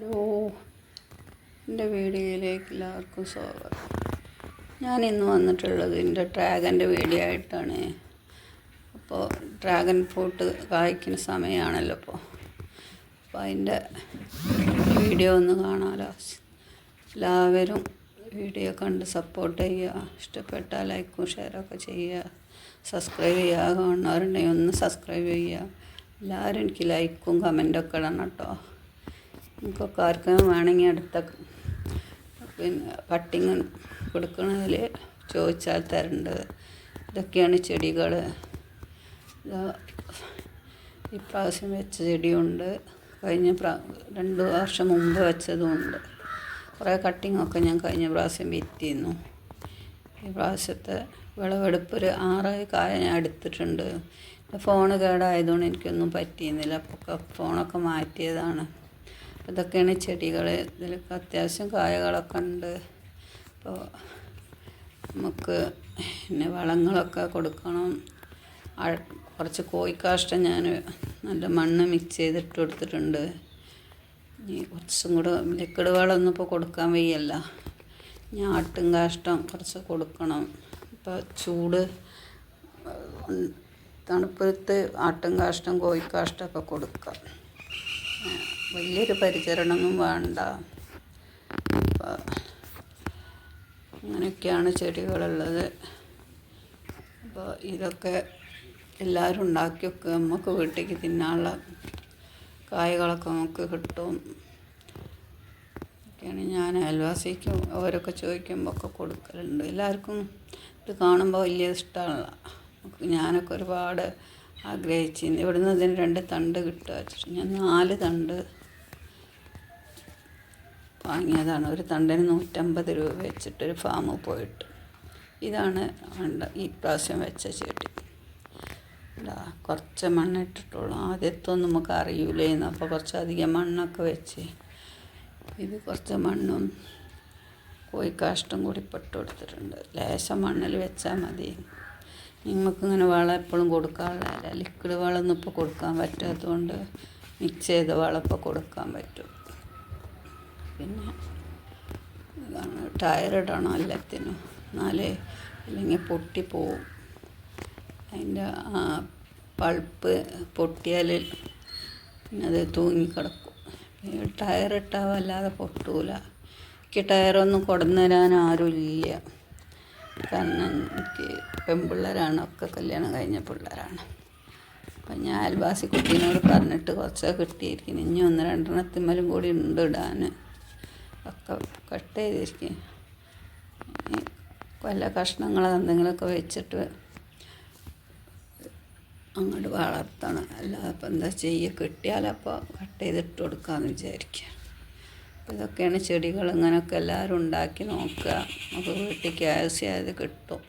Hello എന്റെ വീഡിയോയിലേക്ക് എല്ലാവർക്കും സ്വാഗതം. ഞാൻ ഇന്ന് വന്നിട്ടുള്ളത് എന്റെ ഡ്രാഗന്റെ വീഡിയോ ആയിട്ടാണ് അപ്പോൾ ഡ്രാഗൺ ഫ്രൂട്ട് കായ്ക്കുന്ന സമയമാണല്ലോ അപ്പോൾ. അപ്പോൾ അതിന്റെ വീഡിയോ ഒന്ന് കാണാമല്ലോ എല്ലാവരും വീഡിയോ കണ്ട് സപ്പോർട്ട് ചെയ്യുക. ഇഷ്ടപ്പെട്ടാൽ ലൈക്കും ഷെയറൊക്കെ ചെയ്യുക. സബ്സ്ക്രൈബ് ചെയ്യുക കാണുന്നവരുണ്ടെങ്കിൽ ഒന്ന് സബ്സ്ക്രൈബ് ചെയ്യുക. എല്ലാവരും എനിക്ക് ലൈക്കും കമന്റൊക്കെ ഇടണം കേട്ടോ. നമുക്കൊക്കെ ആർക്കും വേണമെങ്കിൽ അടുത്ത പിന്നെ കട്ടിങ് കൊടുക്കണതിൽ ചോദിച്ചാൽ തരേണ്ടത് ഇതൊക്കെയാണ് ചെടികൾ. ഇപ്രാവശ്യം വെച്ച ചെടിയുണ്ട്. കഴിഞ്ഞ പ്രാ രണ്ട് വർഷം മുമ്പ് വെച്ചതുമുണ്ട് കുറേ കട്ടിങ്ങൊക്കെ ഞാൻ കഴിഞ്ഞ പ്രാവശ്യം വിറ്റിരുന്നു. ഈ പ്രാവശ്യത്തെ വിളവെടുപ്പ് ഒരു ആറ് കായ ഞാൻ എടുത്തിട്ടുണ്ട്. ഫോണ് കേടായതുകൊണ്ട് എനിക്കൊന്നും പറ്റിയിരുന്നില്ല. അപ്പോൾ ഫോണൊക്കെ മാറ്റിയതാണ്. ഇതൊക്കെയാണ് ചെടികൾ. ഇതിലൊക്കെ അത്യാവശ്യം കായകളൊക്കെ ഉണ്ട്. അപ്പോൾ നമുക്ക് പിന്നെ വളങ്ങളൊക്കെ കൊടുക്കണം. കുറച്ച് കോഴിക്കാഷ്ടം ഞാൻ നല്ല മണ്ണ് മിക്സ് ചെയ്തിട്ട് കൊടുത്തിട്ടുണ്ട്. ഇനി കുറച്ചും കൂടെ ലിക്വിഡ് വളമൊന്നും ഇപ്പോൾ കൊടുക്കാൻ വയ്യല്ല. ഇനി ആട്ടും കാഷ്ടം കുറച്ച് കൊടുക്കണം. ഇപ്പോൾ ചൂട് തണുപ്പത്ത് ആട്ടും കാഷ്ടം കോഴിക്കാഷ്ടമൊക്കെ കൊടുക്കാം. വലിയൊരു പരിചരണമൊന്നും വേണ്ട. അങ്ങനെയൊക്കെയാണ് ചെടികളുള്ളത്. അപ്പോൾ ഇതൊക്കെ എല്ലാവരും ഉണ്ടാക്കി വെക്കുക. നമുക്ക് വീട്ടിലേക്ക് തിന്നാനുള്ള കായകളൊക്കെ നമുക്ക് കിട്ടും. ഒക്കെയാണ് ഞാൻ അയൽവാസിക്കും അവരൊക്കെ ചോദിക്കുമ്പോൾ ഒക്കെ കൊടുക്കലുണ്ട്. എല്ലാവർക്കും ഇത് കാണുമ്പോൾ വലിയ നമുക്ക് ഞാനൊക്കെ ഒരുപാട് ആഗ്രഹിച്ചിരുന്നു ഇവിടുന്ന് ഇതിന് രണ്ട് തണ്ട് കിട്ടുക ഞാൻ നാല് തണ്ട് വാങ്ങിയതാണ്. ഒരു തണ്ടിന് നൂറ്റമ്പത് രൂപ വെച്ചിട്ടൊരു ഫാമിൽ പോയിട്ട്. ഇതാണ് ഈ പ്രാവശ്യം വെച്ച ചെടി. ഇതാ കുറച്ച് മണ്ണിട്ടിട്ടുള്ളൂ. ആദ്യത്തൊന്നും നമുക്ക് അറിയൂലേന്ന്. അപ്പോൾ കുറച്ചധികം മണ്ണൊക്കെ വെച്ച് ഇത് കുറച്ച് മണ്ണും കോഴിക്കാഷ്ടം കൂടി പെട്ട് കൊടുത്തിട്ടുണ്ട്. ലേശം മണ്ണിൽ വെച്ചാൽ മതി. നിങ്ങൾക്ക് ഇങ്ങനെ വളം എപ്പോഴും കൊടുക്കാനുള്ളതല്ല ലിക്വിഡ് വളമൊന്നും ഇപ്പോൾ കൊടുക്കാൻ പറ്റാത്തതുകൊണ്ട് മിക്സ് ചെയ്ത വളം ഇപ്പോൾ കൊടുക്കാൻ പറ്റും. പിന്നെ ഇതാണ് ടയർ ഇടണം എല്ലാത്തിനും. എന്നാലേ അല്ലെങ്കിൽ പൊട്ടിപ്പോവും അതിന്റെ ആ പൾപ്പ് പൊട്ടിയാൽ പിന്നെ അത് തൂങ്ങിക്കിടക്കും. ഇട്ടാൽ വല്ലാതെ പൊട്ടൂല. എനിക്ക് ടയറൊന്നും കൊടന്നു തരാൻ ആരുമില്ല. കാരണം എനിക്ക് പെൺപിള്ളേരാണ്. ഒക്കെ കല്യാണം കഴിഞ്ഞ പിള്ളേരാണ്. അപ്പം ഞാൻ അയൽവാസി കുട്ടീനോട് പറഞ്ഞിട്ട് കുറച്ചൊക്കെ കിട്ടിയിരിക്കുന്നു. ഇനി ഒന്ന് രണ്ടെണ്ണത്തിന്മേലും കൂടി ഉണ്ട് ഇടാൻ. കട്ട് ചെയ്തിരിക്കും വല്ല കഷ്ണങ്ങൾ എന്തെങ്കിലുമൊക്കെ വെച്ചിട്ട് അങ്ങോട്ട് വളർത്തണം. അല്ലാതെ ഇപ്പം എന്താ ചെയ്യുക കിട്ടിയാലപ്പോൾ കട്ട് ചെയ്തിട്ട് കൊടുക്കാമെന്ന് വിചാരിക്കുക ഇതൊക്കെയാണ് ചെടികൾ ഇങ്ങനെയൊക്കെ എല്ലാവരും ഉണ്ടാക്കി നോക്കുക. നമുക്ക് വീട്ടിൽ അത് കിട്ടും.